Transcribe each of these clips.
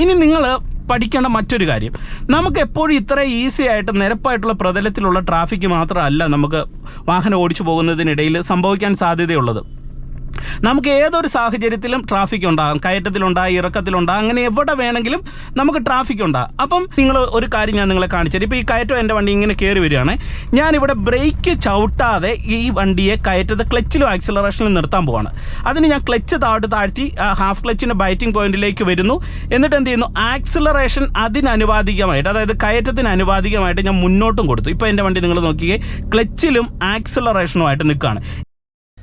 ഇനി നിങ്ങൾ പഠിക്കേണ്ട മറ്റൊരു കാര്യം. നമുക്ക് എപ്പോഴും ഇത്ര ഈസി ആയിട്ട് നിരപ്പായിട്ടുള്ള പ്രതലത്തിലുള്ള ട്രാഫിക് മാത്രമല്ല നമുക്ക് വാഹനം ഓടിച്ചു പോകുന്നതിനിടയിൽ സംഭവിക്കാൻ സാധ്യതയുള്ളത്. നമുക്ക് ഏതൊരു സാഹചര്യത്തിലും ട്രാഫിക് ഉണ്ടാകും. കയറ്റത്തിലുണ്ടാകും ഇറക്കത്തിലുണ്ടാകും. അങ്ങനെ എവിടെ വേണമെങ്കിലും നമുക്ക് ട്രാഫിക് ഉണ്ടാകും. അപ്പം നിങ്ങൾ ഒരു കാര്യം ഞാൻ നിങ്ങളെ കാണിച്ചത് ഇപ്പോൾ ഈ കയറ്റം എന്റെ വണ്ടി ഇങ്ങനെ കയറി വരികയാണ്. ഞാനിവിടെ ബ്രേക്ക് ചവിട്ടാതെ ഈ വണ്ടിയെ കയറ്റത് ക്ലച്ചിലും ആക്സിലറേഷനിലും നിർത്താൻ പോവാണ്. അതിന് ഞാൻ ക്ലച്ച് താഴ്ത്ത് താഴ്ത്തി ഹാഫ് ക്ലച്ചിന്റെ ബൈറ്റിംഗ് പോയിന്റിലേക്ക് വരുന്നു. എന്നിട്ട് എന്ത് ചെയ്യുന്നു? ആക്സിലറേഷൻ അതിനനുപാതികമായിട്ട് അതായത് കയറ്റത്തിന് അനുവാദികമായിട്ട് ഞാൻ മുന്നോട്ടും കൊടുത്തു. ഇപ്പോൾ എന്റെ വണ്ടി നിങ്ങൾ നോക്കിയേ ക്ലച്ചിലും ആക്സിലറേഷനുമായിട്ട് നിൽക്കുകയാണ്.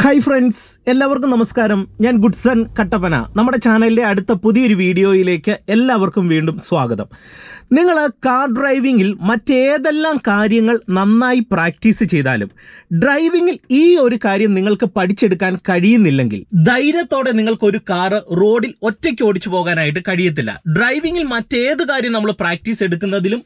ഹായ് ഫ്രണ്ട്സ് എല്ലാവർക്കും നമസ്കാരം. ഞാൻ ഗുഡ്സൺ കട്ടപ്പന. നമ്മുടെ ചാനലിലെ അടുത്ത പുതിയൊരു വീഡിയോയിലേക്ക് എല്ലാവർക്കും വീണ്ടും സ്വാഗതം. നിങ്ങൾ കാർ ഡ്രൈവിങ്ങിൽ മറ്റേതെല്ലാം കാര്യങ്ങൾ നന്നായി പ്രാക്ടീസ് ചെയ്താലും ഡ്രൈവിങ്ങിൽ ഈ ഒരു കാര്യം നിങ്ങൾക്ക് പഠിച്ചെടുക്കാൻ കഴിയുന്നില്ലെങ്കിൽ ധൈര്യത്തോടെ നിങ്ങൾക്ക് ഒരു കാറ് റോഡിൽ ഒറ്റയ്ക്ക് ഓടിച്ചു പോകാനായിട്ട് കഴിയത്തില്ല. ഡ്രൈവിങ്ങിൽ മറ്റേത് കാര്യം നമ്മൾ പ്രാക്ടീസ് എടുക്കുന്നതിലും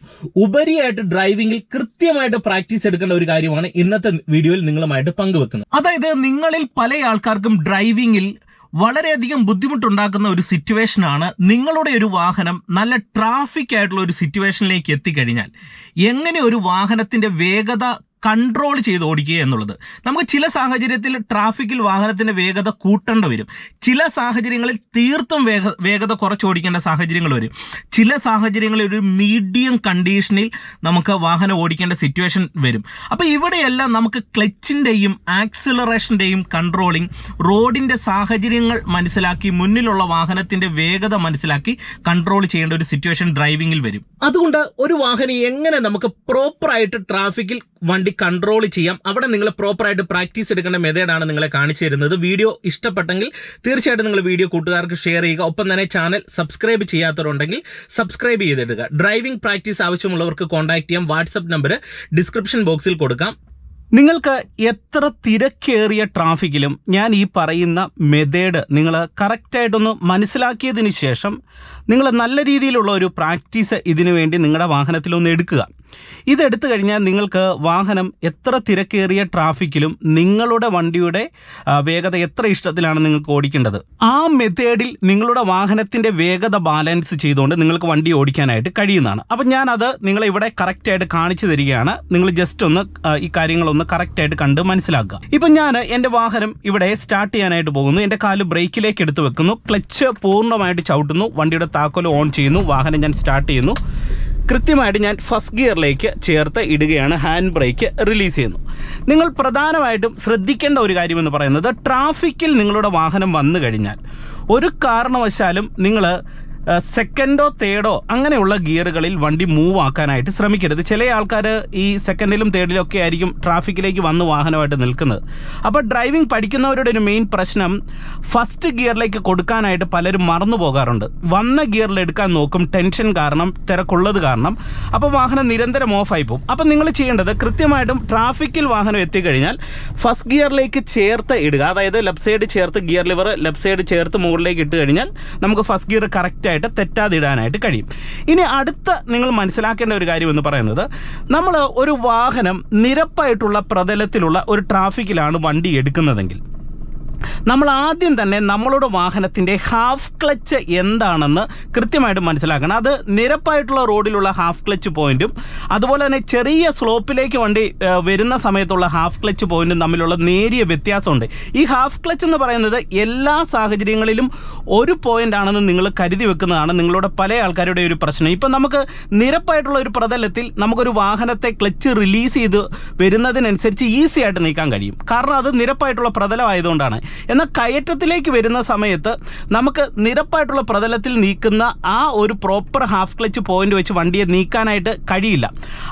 ഉപരിയായിട്ട് ഡ്രൈവിങ്ങിൽ കൃത്യമായിട്ട് പ്രാക്ടീസ് എടുക്കേണ്ട ഒരു കാര്യമാണ് ഇന്നത്തെ വീഡിയോയിൽ നിങ്ങളുമായിട്ട് പങ്കുവെക്കുന്നത്. അതായത് നിങ്ങളിൽ പല ആൾക്കാർക്കും ഡ്രൈവിങ്ങിൽ വളരെയധികം ബുദ്ധിമുട്ടുണ്ടാക്കുന്ന ഒരു സിറ്റുവേഷനാണ് നിങ്ങളുടെ ഒരു വാഹനം നല്ല ട്രാഫിക് ആയിട്ടുള്ള ഒരു സിറ്റുവേഷനിലേക്ക് എത്തിക്കഴിഞ്ഞാൽ. എങ്ങനെ ഒരു വാഹനത്തിന്റെ വേഗത കൺട്രോൾ ചെയ്ത് ഓടിക്കുക എന്നുള്ളത്. നമുക്ക് ചില സാഹചര്യത്തിൽ ട്രാഫിക്കിൽ വാഹനത്തിന്റെ വേഗത കൂട്ടേണ്ടി വരും. ചില സാഹചര്യങ്ങളിൽ തീർത്തും വേഗ വേഗത കുറച്ച് ഓടിക്കേണ്ട സാഹചര്യങ്ങൾ വരും. ചില സാഹചര്യങ്ങളിൽ ഒരു മീഡിയം കണ്ടീഷനിൽ നമുക്ക് വാഹനം ഓടിക്കേണ്ട സിറ്റുവേഷൻ വരും. അപ്പോൾ ഇവിടെയെല്ലാം നമുക്ക് ക്ലച്ചിന്റെയും ആക്സിലറേഷന്റെയും കൺട്രോളിങ് റോഡിന്റെ സാഹചര്യങ്ങൾ മനസ്സിലാക്കി മുന്നിലുള്ള വാഹനത്തിന്റെ വേഗത മനസ്സിലാക്കി കൺട്രോൾ ചെയ്യേണ്ട ഒരു സിറ്റുവേഷൻ ഡ്രൈവിങ്ങിൽ വരും. അതുകൊണ്ട് ഒരു വാഹനം എങ്ങനെ നമുക്ക് പ്രോപ്പറായിട്ട് ട്രാഫിക്കിൽ വണ്ടി കൺട്രോൾ ചെയ്യാം. അവിടെ നിങ്ങൾ പ്രോപ്പറായിട്ട് പ്രാക്ടീസ് എടുക്കേണ്ട മെത്തേഡാണ് നിങ്ങളെ കാണിച്ചു തരുന്നത്. വീഡിയോ ഇഷ്ടപ്പെട്ടെങ്കിൽ തീർച്ചയായിട്ടും നിങ്ങൾ വീഡിയോ കൂട്ടുകാർക്ക് ഷെയർ ചെയ്യുക. ഒപ്പം തന്നെ ചാനൽ സബ്സ്ക്രൈബ് ചെയ്യാത്തവരുണ്ടെങ്കിൽ സബ്സ്ക്രൈബ് ചെയ്തിടുക. ഡ്രൈവിംഗ് പ്രാക്ടീസ് ആവശ്യമുള്ളവർക്ക് കോൺടാക്ട് ചെയ്യാം. വാട്സപ്പ് നമ്പർ ഡിസ്ക്രിപ്ഷൻ ബോക്സിൽ കൊടുക്കാം. നിങ്ങൾക്ക് എത്ര തിരക്കേറിയ ട്രാഫിക്കിലും ഞാൻ ഈ പറയുന്ന മെത്തേഡ് നിങ്ങൾ കറക്റ്റായിട്ടൊന്ന് മനസ്സിലാക്കിയതിന് ശേഷം നിങ്ങൾ നല്ല രീതിയിലുള്ള ഒരു പ്രാക്ടീസ് ഇതിനു വേണ്ടി നിങ്ങളുടെ വാഹനത്തിലൊന്ന് എടുക്കുക. ഇതെടുത്തു കഴിഞ്ഞാൽ നിങ്ങൾക്ക് വാഹനം എത്ര തിരക്കേറിയ ട്രാഫിക്കിലും നിങ്ങളുടെ വണ്ടിയുടെ വേഗത എത്ര ഇഷ്ടത്തിലാണ് നിങ്ങൾക്ക് ഓടിക്കേണ്ടത്. ആ മെത്തേഡിൽ നിങ്ങളുടെ വാഹനത്തിന്റെ വേഗത ബാലൻസ് ചെയ്തുകൊണ്ട് നിങ്ങൾക്ക് വണ്ടി ഓടിക്കാനായിട്ട് കഴിയുന്നതാണ്. അപ്പം ഞാനത് നിങ്ങളെ ഇവിടെ കറക്റ്റായിട്ട് കാണിച്ചു തരികയാണ്. നിങ്ങൾ ജസ്റ്റ് ഒന്ന് ഈ കാര്യങ്ങളൊന്ന് കറക്റ്റായിട്ട് കണ്ട് മനസ്സിലാക്കുക. ഇപ്പം ഞാൻ എന്റെ വാഹനം ഇവിടെ സ്റ്റാർട്ട് ചെയ്യാനായിട്ട് പോകുന്നു. എന്റെ കാൽ ബ്രേക്കിലേക്ക് എടുത്തു വെക്കുന്നു. ക്ലച്ച് പൂർണമായിട്ട് ചവിട്ടുന്നു. വണ്ടിയുടെ താക്കോൽ ഓൺ ചെയ്യുന്നു. വാഹനം ഞാൻ സ്റ്റാർട്ട് ചെയ്യുന്നു. കൃത്യമായിട്ട് ഞാൻ ഫസ്റ്റ് ഗിയറിലേക്ക് ചേർത്ത് ഇടുകയാണ്. ഹാൻഡ് ബ്രേക്ക് റിലീസ് ചെയ്യുന്നു. നിങ്ങൾ പ്രധാനമായിട്ടും ശ്രദ്ധിക്കേണ്ട ഒരു കാര്യമെന്ന് പറയുന്നത് ട്രാഫിക്കിൽ നിങ്ങളുടെ വാഹനം വന്നു കഴിഞ്ഞാൽ ഒരു കാരണവശാലും നിങ്ങൾ സെക്കൻഡോ തേർഡോ അങ്ങനെയുള്ള ഗിയറുകളിൽ വണ്ടി മൂവ് ആക്കാനായിട്ട് ശ്രമിക്കരുത്. ചില ആൾക്കാർ ഈ സെക്കൻഡിലും തേർഡിലും ഒക്കെ ആയിരിക്കും ട്രാഫിക്കിലേക്ക് വന്ന് വാഹനമായിട്ട് നിൽക്കുന്നത്. അപ്പോൾ ഡ്രൈവിംഗ് പഠിക്കുന്നവരുടെ ഒരു മെയിൻ പ്രശ്നം ഫസ്റ്റ് ഗിയറിലേക്ക് കൊടുക്കാനായിട്ട് പലരും മറന്നു പോകാറുണ്ട്. വന്ന ഗിയറിൽ എടുക്കാൻ നോക്കും ടെൻഷൻ കാരണം തിരക്കുള്ളത് കാരണം. അപ്പോൾ വാഹനം നിരന്തരം ഓഫായി പോകും. അപ്പോൾ നിങ്ങൾ ചെയ്യേണ്ടത് കൃത്യമായിട്ടും ട്രാഫിക്കിൽ വാഹനം എത്തിക്കഴിഞ്ഞാൽ ഫസ്റ്റ് ഗിയറിലേക്ക് ചേർത്ത് ഇടുക. അതായത് ലെഫ്റ്റ് സൈഡ് ചേർത്ത് ഗിയർ ലിവർ ലെഫ്റ്റ് സൈഡ് ചേർത്ത് മുകളിലേക്ക് ഇട്ട് കഴിഞ്ഞാൽ നമുക്ക് ഫസ്റ്റ് ഗിയർ കറക്റ്റായിട്ട് തെറ്റാതിടാനായിട്ട് കഴിയും. ഇനി അടുത്ത നിങ്ങൾ മനസ്സിലാക്കേണ്ട ഒരു കാര്യം എന്ന് പറയുന്നത് നമ്മൾ ഒരു വാഹനം നിരപ്പായിട്ടുള്ള പ്രതലത്തിലുള്ള ഒരു ട്രാഫിക്കിലാണ് വണ്ടി എടുക്കുന്നതെങ്കിൽ നമ്മൾ ആദ്യം തന്നെ നമ്മളുടെ വാഹനത്തിന്റെ ഹാഫ് ക്ലച്ച് എന്താണെന്ന് കൃത്യമായിട്ട് മനസ്സിലാക്കണം. അത് നിരപ്പായിട്ടുള്ള റോഡിലുള്ള ഹാഫ് ക്ലച്ച് പോയിന്റും അതുപോലെ തന്നെ ചെറിയ സ്ലോപ്പിലേക്ക് വണ്ടി വരുന്ന സമയത്തുള്ള ഹാഫ് ക്ലച്ച് പോയിന്റും തമ്മിലുള്ള നേരിയ വ്യത്യാസമുണ്ട്. ഈ ഹാഫ് ക്ലച്ച് എന്ന് പറയുന്നത് എല്ലാ സാഹചര്യങ്ങളിലും ഒരു പോയിന്റ് ആണെന്ന് നിങ്ങൾ കരുതി വെക്കുന്നതാണ് നിങ്ങളുടെ പല ആൾക്കാരുടെ ഒരു പ്രശ്നം. ഇപ്പം നമുക്ക് നിരപ്പായിട്ടുള്ള ഒരു പ്രതലത്തിൽ നമുക്കൊരു വാഹനത്തെ ക്ലച്ച് റിലീസ് ചെയ്ത് വരുന്നതിനനുസരിച്ച് ഈസി ആയിട്ട് നീക്കാൻ കഴിയും. കാരണം അത് നിരപ്പായിട്ടുള്ള പ്രതലമായതുകൊണ്ടാണ്. എന്നാൽ കയറ്റത്തിലേക്ക് വരുന്ന സമയത്ത് നമുക്ക് നിരപ്പായിട്ടുള്ള പ്രതലത്തിൽ നീക്കുന്ന ആ ഒരു പ്രോപ്പർ ഹാഫ് ക്ലച്ച് പോയിന്റ് വെച്ച് വണ്ടിയെ നീക്കാനായിട്ട് കഴിയില്ല.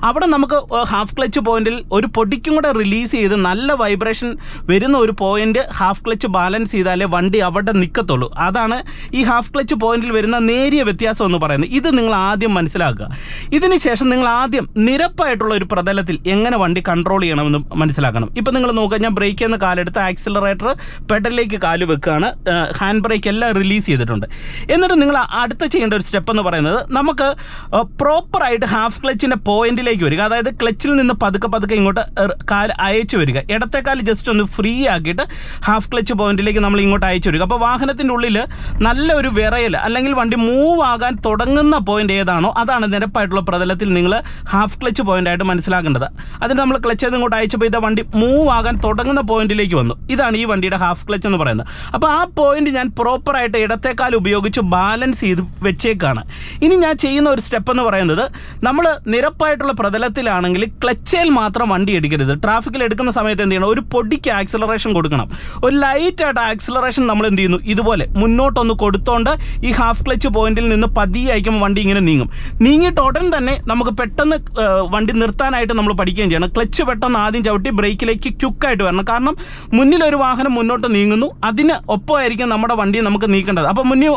അവിടെ നമുക്ക് ഹാഫ് ക്ലച്ച് പോയിന്റിൽ ഒരു പൊടിക്കും കൂടെ റിലീസ് ചെയ്ത് നല്ല വൈബ്രേഷൻ വരുന്ന ഒരു പോയിന്റ് ഹാഫ് ക്ലച്ച് ബാലൻസ് ചെയ്താലേ വണ്ടി അവിടെ നിൽക്കത്തുള്ളൂ അതാണ് ഈ ഹാഫ് ക്ലച്ച് പോയിന്റിൽ വരുന്ന നേരിയ വ്യത്യാസം എന്ന് പറയുന്നത്. ഇത് നിങ്ങൾ ആദ്യം മനസ്സിലാക്കുക. ഇതിന് ശേഷം നിങ്ങൾ ആദ്യം നിരപ്പായിട്ടുള്ള ഒരു പ്രതലത്തിൽ എങ്ങനെ വണ്ടി കൺട്രോൾ ചെയ്യണമെന്ന് മനസ്സിലാക്കണം. ഇപ്പം നിങ്ങൾ നോക്കുക ഞാൻ ബ്രേക്ക് ചെയ്യുന്ന കാലെടുത്ത് ആക്സിലറേറ്റർ പെഡലിലേക്ക് കാൽ വെക്കുകയാണ്. ഹാൻഡ് ബ്രേക്ക് എല്ലാം റിലീസ് ചെയ്തിട്ടുണ്ട്. എന്നിട്ട് നിങ്ങൾ അടുത്ത ചെയ്യേണ്ട ഒരു സ്റ്റെപ്പ് എന്ന് പറയുന്നത് നമുക്ക് പ്രോപ്പറായിട്ട് ഹാഫ് ക്ലച്ചിന്റെ പോയിന്റിലേക്ക് വരിക. അതായത് ക്ലച്ചിൽ നിന്ന് പതുക്കെ പതുക്കെ ഇങ്ങോട്ട് കാൽ അയച്ചു വരിക. ഇടത്തെ കാൽ ജസ്റ്റ് ഒന്ന് ഫ്രീ ആക്കിയിട്ട് ഹാഫ് ക്ലച്ച് പോയിന്റിലേക്ക് നമ്മൾ ഇങ്ങോട്ട് അയച്ചു വരിക. അപ്പോൾ വാഹനത്തിന്റെ ഉള്ളിൽ നല്ല ഒരു വിറയൽ അല്ലെങ്കിൽ വണ്ടി മൂവ് ആകാൻ തുടങ്ങുന്ന പോയിന്റ് ഏതാണോ അതാണ് നിരപ്പായിട്ടുള്ള പ്രതലത്തിൽ നിങ്ങൾ ഹാഫ് ക്ലച്ച് പോയിന്റ് ആയിട്ട് മനസ്സിലാക്കേണ്ടത്. അതിന് നമ്മൾ ക്ലച്ച് ഇങ്ങോട്ട് അയച്ചപ്പോൾ ഇതാ വണ്ടി മൂവ് ആകാൻ തുടങ്ങുന്ന പോയിന്റിലേക്ക് വന്നു. ഇതാണ് ഈ വണ്ടിയുടെ ഹാഫ് ക്ലച്ച് എന്ന് പറയുന്നത്. അപ്പോൾ ആ പോയിന്റ് ഞാൻ പ്രോപ്പറായിട്ട് ഇടത്തേക്കാൽ ഉപയോഗിച്ച് ബാലൻസ് ചെയ്ത് വെച്ചേക്കാണ്. ഇനി ഞാൻ ചെയ്യുന്ന ഒരു സ്റ്റെപ്പ് എന്ന് പറയുന്നത് നമ്മൾ നിരപ്പായിട്ടുള്ള പ്രതലത്തിലാണെങ്കിൽ ക്ലച്ചയിൽ മാത്രം വണ്ടി എടുക്കരുത്. ട്രാഫിക്കിൽ എടുക്കുന്ന സമയത്ത് എന്ത് ചെയ്യണം? ഒരു പൊടിക്ക് ആക്സിലറേഷൻ കൊടുക്കണം. ഒരു ലൈറ്റായിട്ട് ആക്സിലറേഷൻ നമ്മൾ എന്ത് ചെയ്യുന്നു? ഇതുപോലെ മുന്നോട്ടൊന്ന് കൊടുത്തോണ്ട് ഈ ഹാഫ് ക്ലച്ച് പോയിന്റിൽ നിന്ന് പതിയെ അയക്കുമ്പോൾ വണ്ടി ഇങ്ങനെ നീങ്ങും. നീങ്ങിയിട്ട് ഉടൻ തന്നെ നമുക്ക് പെട്ടെന്ന് വണ്ടി നിർത്താനായിട്ട് നമ്മൾ പഠിക്കുകയും ചെയ്യണം. ക്ലച്ച് പെട്ടെന്ന് ആദ്യം ചവിട്ടി ബ്രേക്കിലേക്ക് ക്യുക്കായിട്ട് വരണം. കാരണം മുന്നിൽ ഒരു വാഹനം മുന്നോട്ട് നീങ്ങുന്നു. അതിന് ഒപ്പമായിരിക്കും നമ്മുടെ വണ്ടി നമുക്ക് നീക്കേണ്ടത്. അപ്പോൾ മുന്നിൽ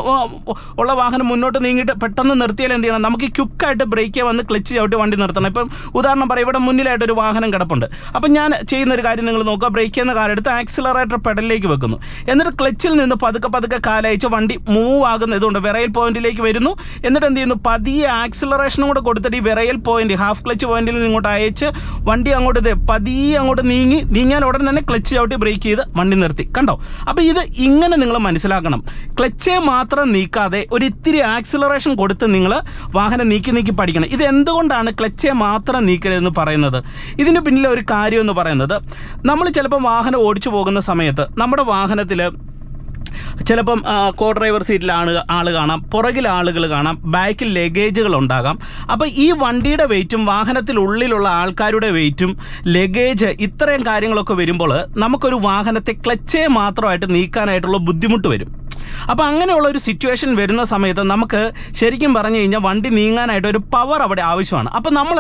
ഉള്ള വാഹനം മുന്നോട്ട് നീങ്ങിയിട്ട് പെട്ടെന്ന് നിർത്തിയാൽ എന്ത് ചെയ്യണം? നമുക്ക് ക്യുക്കായിട്ട് ബ്രേക്ക് വന്ന് ക്ലച്ച് ചവിട്ടി വണ്ടി നിർത്തണം. ഇപ്പം ഉദാഹരണം പറയാം ഇവിടെ മുന്നിലായിട്ട് ഒരു വാഹനം കിടപ്പുണ്ട്. അപ്പം ഞാൻ ചെയ്യുന്ന ഒരു കാര്യം നിങ്ങൾ നോക്കുക. ബ്രേക്ക് ചെയ്യുന്ന കാലെടുത്ത് ആക്സിലറേറ്റർ പെഡലിലേക്ക് വെക്കുന്നു. എന്നിട്ട് ക്ലച്ചിൽ നിന്ന് പതുക്കെ പതുക്കെ കാലയച്ച് വണ്ടി മൂവ് ആകുന്ന ഇതുകൊണ്ട് വിറയൽ പോയിന്റിലേക്ക് വരുന്നു. എന്നിട്ട് എന്ത് ചെയ്യുന്നു? പതിയെ ആക്സിലറേഷനും കൂടെ കൊടുത്തിട്ട് ഈ വിറയൽ പോയിന്റ് ഹാഫ് ക്ലച്ച് പോയിന്റിൽ നിന്ന് ഇങ്ങോട്ട് അയച്ച് വണ്ടി അങ്ങോട്ട് പതിയെ അങ്ങോട്ട് നീങ്ങി നീങ്ങാൻ ഉടൻ തന്നെ ക്ലച്ച് ചവിട്ടി ബ്രേക്ക് ചെയ്ത് വണ്ടി നിർത്തി. കണ്ടോ? അപ്പോൾ ഇത് ഇങ്ങനെ നിങ്ങൾ മനസ്സിലാക്കണം. ക്ലച്ചെ മാത്രം നീക്കാതെ ഒരു ഇത്തിരി ആക്സിലറേഷൻ കൊടുത്ത് നിങ്ങൾ വാഹനം നീക്കി നീക്കി പഠിക്കണം. ഇത് എന്തുകൊണ്ടാണ് ക്ലച്ചെ മാത്രം നീക്കരുതെന്ന് പറയുന്നത്? ഇതിന് പിന്നിലെ ഒരു കാര്യം എന്ന് പറയുന്നത് നമ്മൾ ചിലപ്പോൾ വാഹനം ഓടിച്ചു പോകുന്ന സമയത്ത് നമ്മുടെ വാഹനത്തിൽ ചിലപ്പം കോ ഡ്രൈവർ സീറ്റിലാണ് ആൾ കാണാം പുറകിൽ ആളുകൾ കാണാം ബാക്കിൽ ലഗേജുകൾ ഉണ്ടാകാം. അപ്പോൾ ഈ വണ്ടിയുടെ വെയിറ്റും വാഹനത്തിനുള്ളിലുള്ള ആൾക്കാരുടെ വെയിറ്റും ലഗേജ് ഇത്രയും കാര്യങ്ങളൊക്കെ വരുമ്പോൾ നമുക്കൊരു വാഹനത്തെ ക്ലച്ചേ മാത്രമായിട്ട് നീക്കാനായിട്ടുള്ള ബുദ്ധിമുട്ട് വരും. അപ്പോൾ അങ്ങനെയുള്ള ഒരു സിറ്റുവേഷൻ വരുന്ന സമയത്ത് നമുക്ക് ശരിക്കും പറഞ്ഞു കഴിഞ്ഞാൽ വണ്ടി നീങ്ങാനായിട്ട് ഒരു പവർ അവിടെ ആവശ്യമാണ്. അപ്പോൾ നമ്മൾ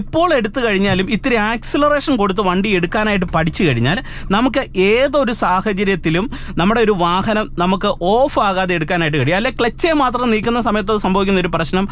എപ്പോൾ എടുത്തു കഴിഞ്ഞാലും ഇത്തിരി ആക്സിലറേഷൻ കൊടുത്ത് വണ്ടി എടുക്കാനായിട്ട് പഠിച്ചു കഴിഞ്ഞാൽ നമുക്ക് ഏതൊരു സാഹചര്യത്തിലും നമ്മുടെ ഒരു വാഹനം നമുക്ക് ഓഫ് ആകാതെ എടുക്കാനായിട്ട് കഴിയും. അല്ലെ ക്ലച്ചേ മാത്രം നീക്കുന്ന സമയത്ത് സംഭവിക്കുന്ന ഒരു പ്രശ്നം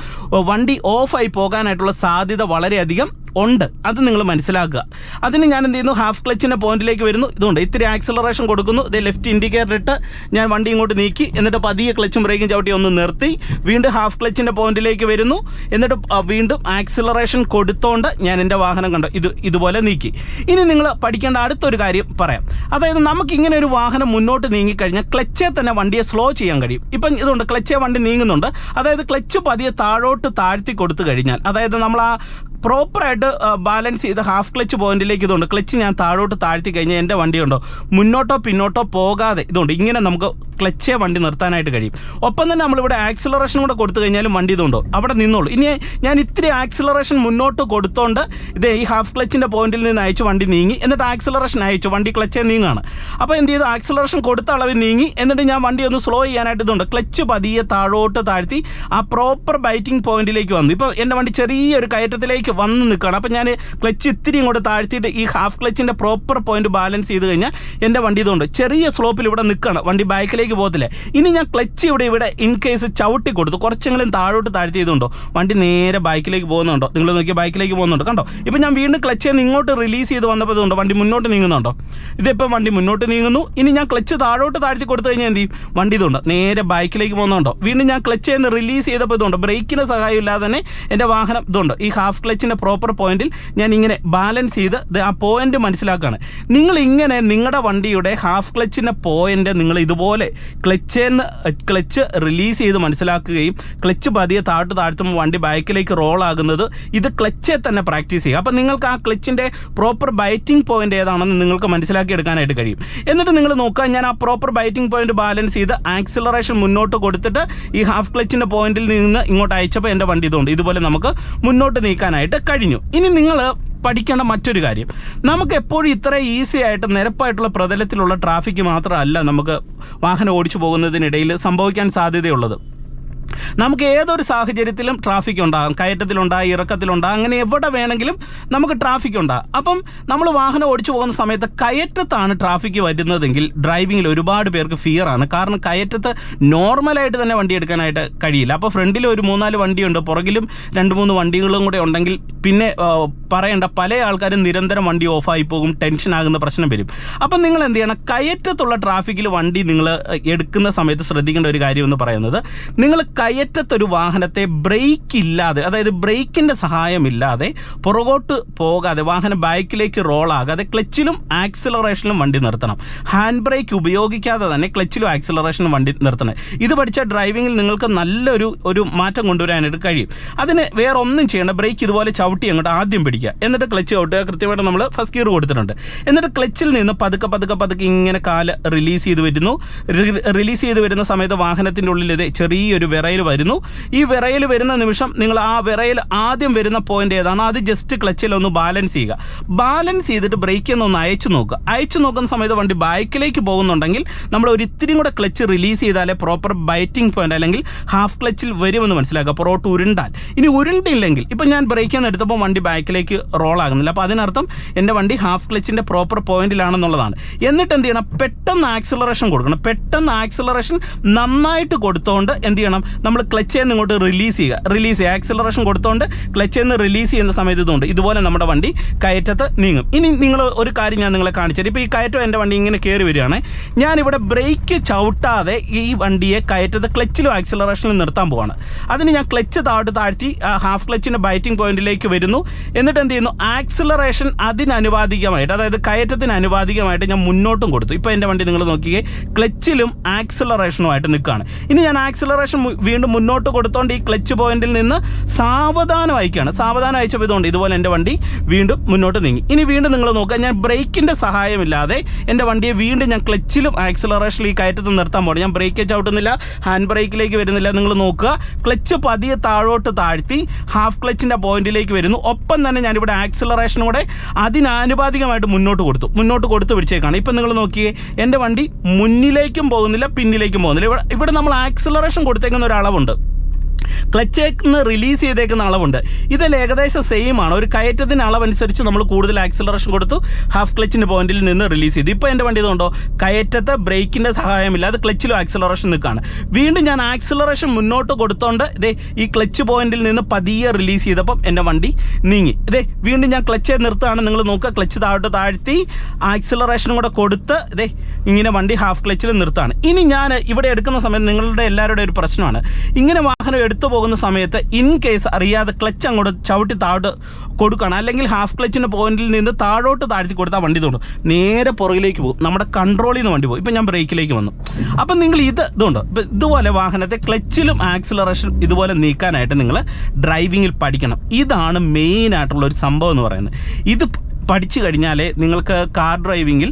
വണ്ടി ഓഫായി പോകാനായിട്ടുള്ള സാധ്യത വളരെയധികം ഉണ്ട്. അത് നിങ്ങൾ മനസ്സിലാക്കുക. അതിന് ഞാൻ എന്ത് ചെയ്യുന്നു? ഹാഫ് ക്ലച്ചിന്റെ പോയിന്റിലേക്ക് വരുന്നു. ഇതുണ്ട് ഇത്തിരി ആക്സിലറേഷൻ കൊടുക്കുന്നു. ഇത് ലെഫ്റ്റ് ഇൻഡിക്കേറ്റർ ഇട്ട് ഞാൻ വണ്ടി ഇങ്ങോട്ട് നീക്കി. എന്നിട്ട് പതിയെ ക്ലച്ചും ബ്രേക്കും ചവിട്ടി ഒന്ന് നിർത്തി. വീണ്ടും ഹാഫ് ക്ലച്ചിന്റെ പോയിന്റിലേക്ക് വരുന്നു. എന്നിട്ട് വീണ്ടും ആക്സിലറേഷൻ കൊടുത്തോണ്ട് ഞാൻ എന്റെ വാഹനം കണ്ടു. ഇത് ഇതുപോലെ നീക്കി. ഇനി നിങ്ങൾ പഠിക്കേണ്ട അടുത്തൊരു കാര്യം പറയാം. അതായത് നമുക്ക് ഇങ്ങനെ ഒരു വാഹനം മുന്നോട്ട് നീങ്ങിക്കഴിഞ്ഞാൽ ക്ലച്ചേ തന്നെ വണ്ടിയെ സ്ലോ ചെയ്യാൻ കഴിയും. ഇപ്പം ഇതുണ്ട് ക്ലച്ചേ വണ്ടി നീങ്ങുന്നുണ്ട്. അതായത് ക്ലച്ച് പതിയെ താഴോട്ട് താഴ്ത്തി കൊടുത്തു കഴിഞ്ഞാൽ അതായത് നമ്മൾ ആ പ്രോപ്പറായിട്ട് ബാലൻസ് ചെയ്ത് ഹാഫ് ക്ലച്ച് പോയിന്റിലേക്ക് ഇതുണ്ട്. ക്ലച്ച് ഞാൻ താഴോട്ട് താഴ്ത്തി കഴിഞ്ഞാൽ എന്റെ വണ്ടി ഉണ്ടോ മുന്നോട്ടോ പിന്നോട്ടോ പോകാതെ ഇതുണ്ട്. ഇങ്ങനെ നമുക്ക് ക്ലച്ചേ വണ്ടി നിർത്താനായിട്ട് കഴിയും. ഒപ്പം തന്നെ നമ്മളിവിടെ ആക്സിലറേഷൻ കൂടെ കൊടുത്തു കഴിഞ്ഞാലും വണ്ടി ഇതുണ്ടോ? അവിടെ നിന്നോളൂ. ഇനി ഞാൻ ഇത്തിരി ആക്സിലറേഷൻ മുന്നോട്ട് കൊടുത്തോണ്ട് ഇത് ഈ ഹാഫ് ക്ലച്ചിന്റെ പോയിന്റിൽ നിന്ന് അയച്ചു വണ്ടി നീങ്ങി. എന്നിട്ട് ആക്സിലറേഷൻ അയച്ചു. വണ്ടി ക്ലച്ചേ നീങ്ങാണ്. അപ്പോൾ എന്ത് ചെയ്തു? ആക്സിലറേഷൻ കൊടുത്ത അളവിൽ നീങ്ങി. എന്നിട്ട് ഞാൻ വണ്ടി ഒന്ന് സ്ലോ ചെയ്യാനായിട്ട് ഇതുണ്ട്. ക്ലച്ച് പതിയെ താഴോട്ട് താഴ്ത്തി ആ പ്രോപ്പർ ബൈറ്റിംഗ് പോയിന്റിലേക്ക് വന്നു. ഇപ്പോൾ എന്റെ വണ്ടി ചെറിയൊരു കയറ്റത്തിലേക്ക് വന്ന് നിൽക്കുകയാണ്. അപ്പോൾ ഞാൻ ക്ലച്ച് ഇത്തിരി ഇങ്ങോട്ട് താഴ്ത്തിയിട്ട് ഈ ഹാഫ് ക്ലച്ചിന്റെ പ്രോപ്പർ പോയിന്റ് ബാലൻസ് ചെയ്ത് കഴിഞ്ഞാൽ എന്റെ വണ്ടി ഇതുകൊണ്ട് ചെറിയ സ്ലോപ്പിൽ ഇവിടെ നിൽക്കുകയാണ്. വണ്ടി ബാക്കിലേക്ക് പോകത്തില്ല. ഇനി ഞാൻ ക്ലച്ച് ഇവിടെ ഇവിടെ ഇൻ കേസ് ചവിട്ടി കൊടുത്തു. കുറച്ചെങ്കിലും താഴോട്ട് താഴ്ത്തി ചെയ്തുണ്ടോ? വണ്ടി നേരെ ബൈക്കിലേക്ക് പോകുന്നുണ്ടോ? നിങ്ങൾ നോക്കിയാൽ ബൈക്കിലേക്ക് പോകുന്നുണ്ടോ? കണ്ടോ? ഇപ്പം ഞാൻ വീണ്ടും ക്ലച്ച് ഇങ്ങോട്ട് റിലീസ് ചെയ്ത് വന്നപ്പോൾ ഇതുണ്ടോ? വണ്ടി മുന്നോട്ട് നീങ്ങുന്നുണ്ടോ? ഇതിപ്പോൾ വണ്ടി മുന്നോട്ട് നീങ്ങുന്നു. ഇനി ഞാൻ ക്ലച്ച് താഴോട്ട് താഴ്ത്തി കൊടുത്തു കഴിഞ്ഞാൽ എന്ത് ചെയ്യും? വണ്ടി ഇതുണ്ട്. നേരെ ബൈക്കിലേക്ക് പോകുന്നുണ്ടോ? വീണ്ടും ഞാൻ ക്ലച്ച് നിന്ന് റിലീസ് ചെയ്തപ്പോൾ ഇതുണ്ട്. ബ്രേക്കിന് സഹായം ഇല്ലാതെ തന്നെ എന്റെ വാഹനം ഇതുണ്ട്. ഈ ഹാഫ് ക്ലച്ചിന്റെ പ്രോപ്പർ പോയിന്റിൽ ഞാൻ ഇങ്ങനെ ബാലൻസ് ചെയ്ത് ആ പോയിന്റ് മനസ്സിലാക്കുകയാണ് നിങ്ങൾ ഇങ്ങനെ നിങ്ങളുടെ വണ്ടിയുടെ ഹാഫ് ക്ലച്ചിന്റെ പോയിന്റ് നിങ്ങൾ ഇതുപോലെ ക്ലച്ചെന്ന് ക്ലച്ച് റിലീസ് ചെയ്ത് മനസ്സിലാക്കുകയും ക്ലച്ച് പതിയെ താഴ്ത്ത് താഴ്ത്തുമ്പോൾ വണ്ടി ബാക്കിലേക്ക് റോൾ ആകുന്നത് ഇത് ക്ലച്ചെ തന്നെ പ്രാക്ടീസ് ചെയ്യുക. അപ്പോൾ നിങ്ങൾക്ക് ആ ക്ലച്ചിന്റെ പ്രോപ്പർ ബൈറ്റിംഗ് പോയിന്റ് ഏതാണെന്ന് നിങ്ങൾക്ക് മനസ്സിലാക്കി എടുക്കാനായിട്ട് കഴിയും. എന്നിട്ട് നിങ്ങൾ നോക്കുക ഞാൻ ആ പ്രോപ്പർ ബൈറ്റിംഗ് പോയിന്റ് ബാലൻസ് ചെയ്ത് ആക്സിലറേഷൻ മുന്നോട്ട് കൊടുത്തിട്ട് ഈ ഹാഫ് ക്ലച്ചിന്റെ പോയിന്റിൽ നിന്ന് ഇങ്ങോട്ട് അയച്ചപ്പോൾ എന്റെ വണ്ടി ഇതുകൊണ്ട് ഇതുപോലെ നമുക്ക് മുന്നോട്ട് നീക്കാനായിട്ട് കഴിഞ്ഞു. ഇനി നിങ്ങൾ പഠിക്കേണ്ട മറ്റൊരു കാര്യം. നമുക്ക് എപ്പോഴും ഇത്ര ഈസി ആയിട്ട് നിരപ്പായിട്ടുള്ള പ്രതലത്തിലുള്ള ട്രാഫിക് മാത്രമല്ല നമുക്ക് വാഹനം ഓടിച്ചു പോകുന്നതിനിടയിൽ സംഭവിക്കാൻ സാധ്യതയുള്ളത്. നമുക്ക് ഏതൊരു സാഹചര്യത്തിലും ട്രാഫിക് ഉണ്ടാകും. കയറ്റത്തിലുണ്ടാകും ഇറക്കത്തിലുണ്ടാകും അങ്ങനെ എവിടെ വേണമെങ്കിലും നമുക്ക് ട്രാഫിക് ഉണ്ടാകും അപ്പം നമ്മൾ വാഹനം ഓടിച്ചു പോകുന്ന സമയത്ത് കയറ്റത്താണ് ട്രാഫിക് വരുന്നതെങ്കിൽ ഡ്രൈവിങ്ങിൽ ഒരുപാട് പേർക്ക് ഫിയറാണ് കാരണം കയറ്റത്ത് നോർമലായിട്ട് തന്നെ വണ്ടി എടുക്കാനായിട്ട് കഴിയില്ല. അപ്പോൾ ഫ്രണ്ടിൽ ഒരു മൂന്നാൽ വണ്ടിയുണ്ട്. പുറകിലും രണ്ട് മൂന്ന് വണ്ടികളും കൂടെ ഉണ്ടെങ്കിൽ പിന്നെ പറയേണ്ട പല ആൾക്കാരും നിരന്തരം വണ്ടി ഓഫായി പോകും. ടെൻഷൻ ആകുന്ന പ്രശ്നം വരും. അപ്പം നിങ്ങൾ എന്ത് ചെയ്യണം? കയറ്റത്തുള്ള ട്രാഫിക്കിൽ വണ്ടി നിങ്ങൾ എടുക്കുന്ന സമയത്ത് ശ്രദ്ധിക്കേണ്ട ഒരു കാര്യം എന്ന് പറയുന്നത് നിങ്ങൾ കയറ്റത്തൊരു വാഹനത്തെ ബ്രേക്ക് ഇല്ലാതെ അതായത് ബ്രേക്കിന്റെ സഹായമില്ലാതെ പുറകോട്ട് പോകാതെ വാഹനം ബാക്കിലേക്ക് റോൾ ആകാതെ ക്ലച്ചിലും ആക്സിലറേഷനിലും വണ്ടി നിർത്തണം. ഹാൻഡ് ബ്രേക്ക് ഉപയോഗിക്കാതെ തന്നെ ക്ലച്ചിലും ആക്സിലറേഷനും വണ്ടി നിർത്തണം. ഇത് പഠിച്ച ഡ്രൈവിങ്ങിൽ നിങ്ങൾക്ക് നല്ലൊരു ഒരു മാറ്റം കൊണ്ടുവരാനായിട്ട് കഴിയും. അതിന് വേറെ ഒന്നും ചെയ്യേണ്ട ബ്രേക്ക് ഇതുപോലെ ചവിട്ടി അങ്ങോട്ട് ആദ്യം പിടിക്കുക. എന്നിട്ട് ക്ലച്ച് ചവിട്ടുക കൃത്യമായിട്ട് നമ്മൾ ഫസ്റ്റ് ഗിയർ കൊടുത്തിട്ടുണ്ട്. എന്നിട്ട് ക്ലച്ചിൽ നിന്ന് പതുക്കെ പതുക്കെ പതുക്കെ ഇങ്ങനെ കാൽ റിലീസ് ചെയ്ത് വരുന്നു. റിലീസ് ചെയ്ത് വരുന്ന സമയത്ത് വാഹനത്തിന്റെ ഉള്ളിൽ ഇത് ചെറിയൊരു വിറയിൽ വരുന്നു. ഈ വിറയിൽ വരുന്ന നിമിഷം നിങ്ങൾ ആ വിറയിൽ ആദ്യം വരുന്ന പോയിന്റ് ഏതാണ്? അത് ജസ്റ്റ് ക്ലച്ചിൽ ഒന്ന് ബാലൻസ് ചെയ്യുക. ബാലൻസ് ചെയ്തിട്ട് ബ്രേക്ക് ഒന്ന് അയച്ചു നോക്കുക. അയച്ചു നോക്കുന്ന സമയത്ത് വണ്ടി ബൈക്കിലേക്ക് പോകുന്നുണ്ടെങ്കിൽ നമ്മൾ ഒരു ഇത്തിരി കൂടെ ക്ലച്ച് റിലീസ് ചെയ്താലേ പ്രോപ്പർ ബൈറ്റിംഗ് പോയിന്റ് അല്ലെങ്കിൽ ഹാഫ് ക്ലച്ചിൽ വരുമെന്ന് മനസ്സിലാക്കുക. പുറോട്ട് ഉരുണ്ടാൽ. ഇനി ഉരുണ്ടില്ലെങ്കിൽ ഇപ്പം ഞാൻ ബ്രേക്ക് എന്ന് എടുത്തപ്പോൾ വണ്ടി ബാക്കിലേക്ക് റോൾ ആകുന്നില്ല. അപ്പോൾ അതിനർത്ഥം എന്റെ വണ്ടി ഹാഫ് ക്ലച്ചിന്റെ പ്രോപ്പർ പോയിന്റിലാണെന്നുള്ളതാണ് എന്നിട്ട് എന്ത് ചെയ്യണം? പെട്ടെന്ന് ആക്സിലറേഷൻ കൊടുക്കണം. പെട്ടെന്ന് ആക്സിലറേഷൻ നന്നായിട്ട് കൊടുത്തുകൊണ്ട് എന്ത് ചെയ്യണം? നമ്മൾ ക്ലച്ചിൽ നിന്ന് ഇങ്ങോട്ട് റിലീസ് ചെയ്യുക. റിലീസ് ചെയ്യുക. ആക്സിലറേഷൻ കൊടുത്തുകൊണ്ട് ക്ലച്ചിൽ നിന്ന് റിലീസ് ചെയ്യുന്ന സമയത്ത് ഇതുകൊണ്ട് ഇതുപോലെ നമ്മുടെ വണ്ടി കയറ്റത്ത് നീങ്ങും. ഇനി നിങ്ങൾ ഒരു കാര്യം ഞാൻ നിങ്ങളെ കാണിച്ചത് ഇപ്പോൾ ഈ കയറ്റം എന്റെ വണ്ടി ഇങ്ങനെ കയറി വരികയാണ്. ഞാനിവിടെ ബ്രേക്ക് ചവിട്ടാതെ ഈ വണ്ടിയെ കയറ്റത്ത് ക്ലച്ചിലും ആക്സിലറേഷനിലും നിർത്താൻ പോവാണ്. അതിന് ഞാൻ ക്ലച്ച് താഴ്ത്ത് താഴ്ത്തി ഹാഫ് ക്ലച്ചിന്റെ ബൈറ്റിംഗ് പോയിന്റിലേക്ക് വരുന്നു. എന്നിട്ട് എന്ത് ചെയ്യുന്നു? ആക്സിലറേഷൻ അതിനനുപാതികമായിട്ട് അതായത് കയറ്റത്തിന് അനുപാതികമായിട്ട് ഞാൻ മുന്നോട്ടും കൊടുത്തു. ഇപ്പോൾ എന്റെ വണ്ടി നിങ്ങൾ നോക്കിയേ ക്ലച്ചിലും ആക്സിലറേഷനുമായിട്ട് നിൽക്കുകയാണ്. ഇനി ഞാൻ ആക്സിലറേഷൻ വീണ്ടും മുന്നോട്ട് കൊടുത്തോണ്ട് ഈ ക്ലച്ച് പോയിന്റിൽ നിന്ന് സാവധാനം അയക്കുകയാണ്. സാവധാനം അയച്ചപ്പോൾ ഇതുകൊണ്ട് ഇതുപോലെ എന്റെ വണ്ടി വീണ്ടും മുന്നോട്ട് നീങ്ങി. ഇനി വീണ്ടും നിങ്ങൾ നോക്കുക ഞാൻ ബ്രേക്കിന്റെ സഹായമില്ലാതെ എന്റെ വണ്ടിയെ വീണ്ടും ഞാൻ ക്ലച്ചിലും ആക്സിലറേഷനിൽ ഈ കയറ്റത്ത് നിർത്താൻ പോകണം ഞാൻ ബ്രേക്ക് ചവിട്ടുന്നില്ല ഹാൻഡ് ബ്രേക്കിലേക്ക് വരുന്നില്ല. നിങ്ങൾ നോക്കുക ക്ലച്ച് പതിയെ താഴോട്ട് താഴ്ത്തി ഹാഫ് ക്ലച്ചിന്റെ പോയിന്റിലേക്ക് വരുന്നു. ഒപ്പം തന്നെ ഞാനിവിടെ ആക്സിലറേഷനും കൂടെ അതിനാനുപാതികമായിട്ട് മുന്നോട്ട് കൊടുത്തു. മുന്നോട്ട് കൊടുത്തു പിടിച്ചേക്കാണ്. ഇപ്പം നിങ്ങൾ നോക്കിയേ എന്റെ വണ്ടി മുന്നിലേക്കും പോകുന്നില്ല പിന്നിലേക്കും പോകുന്നില്ല. ഇവിടെ ഇവിടെ നമ്മൾ ആക്സിലറേഷൻ കൊടുത്തേക്കുന്ന ഒരു അളവുണ്ട്. ക്ലച്ചേന്ന് റിലീസ് ചെയ്തേക്കുന്ന അളവുണ്ട്. ഇതിൽ ഏകദേശം സെയിം ആണ്. ഒരു കയറ്റത്തിന് അളവനുസരിച്ച് നമ്മൾ കൂടുതൽ ആക്സിലറേഷൻ കൊടുത്തു. ഹാഫ് ക്ലച്ചിന്റെ പോയിന്റിൽ നിന്ന് റിലീസ് ചെയ്തു. ഇപ്പോൾ എന്റെ വണ്ടി ഇതുണ്ടോ? കയറ്റത്തെ ബ്രേക്കിന്റെ സഹായമില്ലാതെ ക്ലച്ചിലും ആക്സിലറേഷൻ നിൽക്കുകയാണ് വീണ്ടും ഞാൻ ആക്സിലറേഷൻ മുന്നോട്ട് കൊടുത്തോണ്ട് ഇതേ ഈ ക്ലച്ച് പോയിന്റിൽ നിന്ന് പതിയെ റിലീസ് ചെയ്തപ്പം എന്റെ വണ്ടി നീങ്ങി. ഇതേ വീണ്ടും ഞാൻ ക്ലച്ച് നിർത്തുകയാണ്. നിങ്ങൾ നോക്കുക ക്ലച്ച് താഴോട്ട് താഴ്ത്തി ആക്സിലറേഷനും കൂടെ കൊടുത്ത് ഇതേ ഇങ്ങനെ വണ്ടി ഹാഫ് ക്ലച്ചിൽ നിർത്താണ് ഇനി ഞാൻ ഇവിടെ എടുക്കുന്ന സമയത്ത് നിങ്ങളുടെ എല്ലാവരുടെ ഒരു പ്രശ്നമാണ്. ഇങ്ങനെ വാഹനം എടുത്തു പോകുന്ന സമയത്ത് ഇൻ കേസ് അറിയാതെ ക്ലച്ച് അങ്ങോട്ട് ചവിട്ടി താഴോട്ട് കൊടുക്കണം അല്ലെങ്കിൽ ഹാഫ് ക്ലച്ചിന്റെ പോയിന്റിൽ നിന്ന് താഴോട്ട് താഴ്ത്തി കൊടുത്താൽ വണ്ടി തോന്നും നേരെ പുറകിലേക്ക് പോകും. നമ്മുടെ കൺട്രോളിൽ നിന്ന് വണ്ടി പോകും ഇപ്പം ഞാൻ ബ്രേക്കിലേക്ക് വന്നു. അപ്പം നിങ്ങൾ ഇത് ഇതുണ്ട്. ഇപ്പം ഇതുപോലെ വാഹനത്തെ ക്ലച്ചിലും ആക്സിലറേഷനും ഇതുപോലെ നീക്കാനായിട്ട് നിങ്ങൾ ഡ്രൈവിങ്ങിൽ പഠിക്കണം. ഇതാണ് മെയിൻ ആയിട്ടുള്ള ഒരു സംഭവം എന്ന് പറയുന്നത്. ഇത് പഠിച്ചു കഴിഞ്ഞാലേ നിങ്ങൾക്ക് കാർ ഡ്രൈവിങ്ങിൽ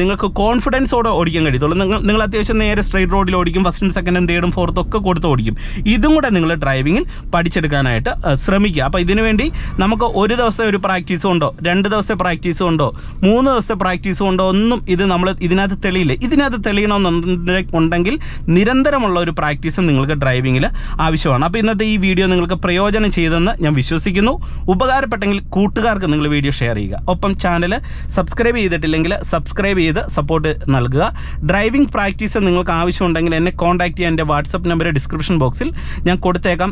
നിങ്ങൾക്ക് കോൺഫിഡൻസോടെ ഓടിക്കാൻ കഴിയത്തുള്ളൂ. നിങ്ങൾ നിങ്ങൾ അത്യാവശ്യം നേരെ സ്ട്രെയിറ്റ് റോഡിൽ ഓടിക്കും ഫസ്റ്റും സെക്കൻഡും തേർഡും ഫോർത്തും ഒക്കെ കൊടുത്ത് ഓടിക്കും. ഇതും കൂടെ നിങ്ങൾ ഡ്രൈവിങ്ങിൽ പഠിച്ചെടുക്കാനായിട്ട് ശ്രമിക്കുക. അപ്പോൾ ഇതിനുവേണ്ടി നമുക്ക് ഒരു ദിവസത്തെ ഒരു പ്രാക്ടീസ് ഉണ്ടോ രണ്ട് ദിവസത്തെ പ്രാക്ടീസ് ഉണ്ടോ മൂന്ന് ദിവസത്തെ പ്രാക്ടീസ് ഉണ്ടോ ഒന്നും ഇത് നമ്മൾ ഇതിനകത്ത് തെളിയില്ല. ഇതിനകത്ത് തെളിയണമെന്നുണ്ടെങ്കിൽ നിരന്തരമുള്ള ഒരു പ്രാക്ടീസ് നിങ്ങൾക്ക് ഡ്രൈവിങ്ങിൽ ആവശ്യമാണ്. അപ്പോൾ ഇന്നത്തെ ഈ വീഡിയോ നിങ്ങൾക്ക് പ്രയോജനം ചെയ്തെന്ന് ഞാൻ വിശ്വസിക്കുന്നു. ഉപകാരപ്പെട്ടെങ്കിൽ കൂട്ടുകാർക്ക് നിങ്ങൾ വീഡിയോ ഷെയർ ചെയ്യുക. ഒപ്പം ചാനൽ സബ്സ്ക്രൈബ് ചെയ്തിട്ടില്ലെങ്കിൽ സബ്സ്ക്രൈബ് ചെയ്ത് സപ്പോർട്ട് നൽകുക. ഡ്രൈവിംഗ് പ്രാക്ടീസ് നിങ്ങൾക്ക് ആവശ്യമുണ്ടെങ്കിൽ എന്നെ കോൺടാക്ട് ചെയ്യാൻ എന്റെ വാട്സപ്പ് നമ്പർ ഡിസ്ക്രിപ്ഷൻ ബോക്സിൽ ഞാൻ കൊടുത്തേക്കാം.